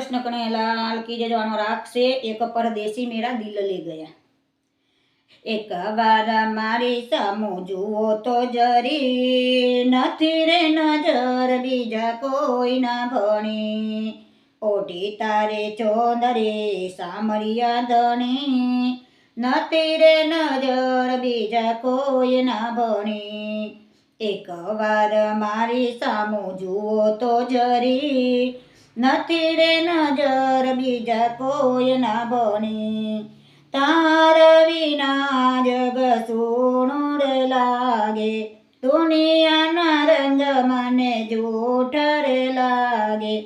કૃષ્ણ કનૈયાલાલ કી જવાનો રાખશે એક પરદેશી મેરા દિલ લઈ ગયા. એક વાર મારી સામો જુઓ તો જરી નથી રે નજર, બીજા કોઈ ના ભણી. ઓટી તારે ચોંદરે સામરિયા ધણી. નથી રે નજર, બીજા કોઈ ના ભણી. એક વાર મારી સામો જુઓ તો જરી નથી રે નજર બીજા કોઈ ના ભણી તાર વિના જગ સોનું લાગે. દુનિયાના રંગ મને જૂઠ લાગે.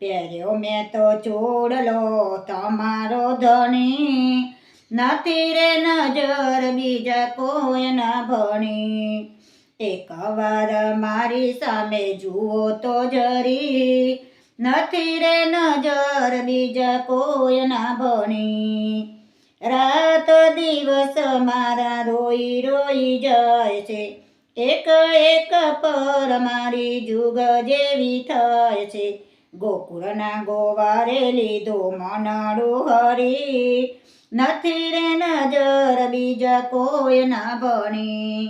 પહેર્યો મેં તો ચોડલો તમારો ધણી. નથી રે નજર બીજા કોઈ ના ભણી એક વાર મારી સામે જુઓ તો જરી. નથી રે નજર બીજા કોઈના ભણી. રાત દિવસ મારા રોઈ રોઈ જાય છે. એક એક પર મારી જુગ જેવી થાય છે. ગોકુળના ગોવારે લીધો મનાડું હરી. નથી રે નજર બીજા કોઈ ના ભણી.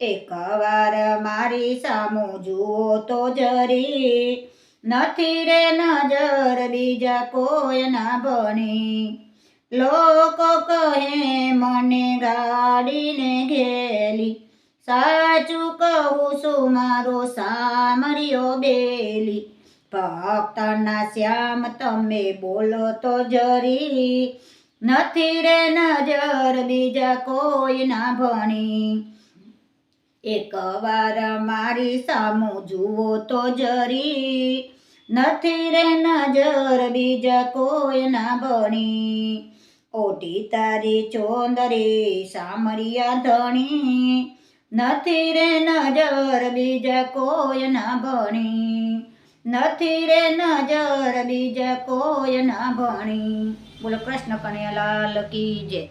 એક વાર મારી સામું જુઓ તો જરી. નથી રે નજર બીજા કોઈ ના ભણી લોકો કહે, મને ગાડીને ઘેલી. સાચું કહું છું, મારો સામરિયો બેલી. ભક્તના શ્યામ તમે બોલો તો જરી. નથી રે નજર બીજા કોઈ ના ભણી. એક વાર મારી સામું જુઓ તો જરી. નથી રે નજર બીજા કોઈ ના ભણી ઓટી તારી ચોંદરી સામરિયા ધણી. નથી રે નજર બીજા કોઈ ના ભણી નથી રે નજર બીજા કોઈ ના ભણી બોલો કૃષ્ણ કનૈયાલાલ કી જય.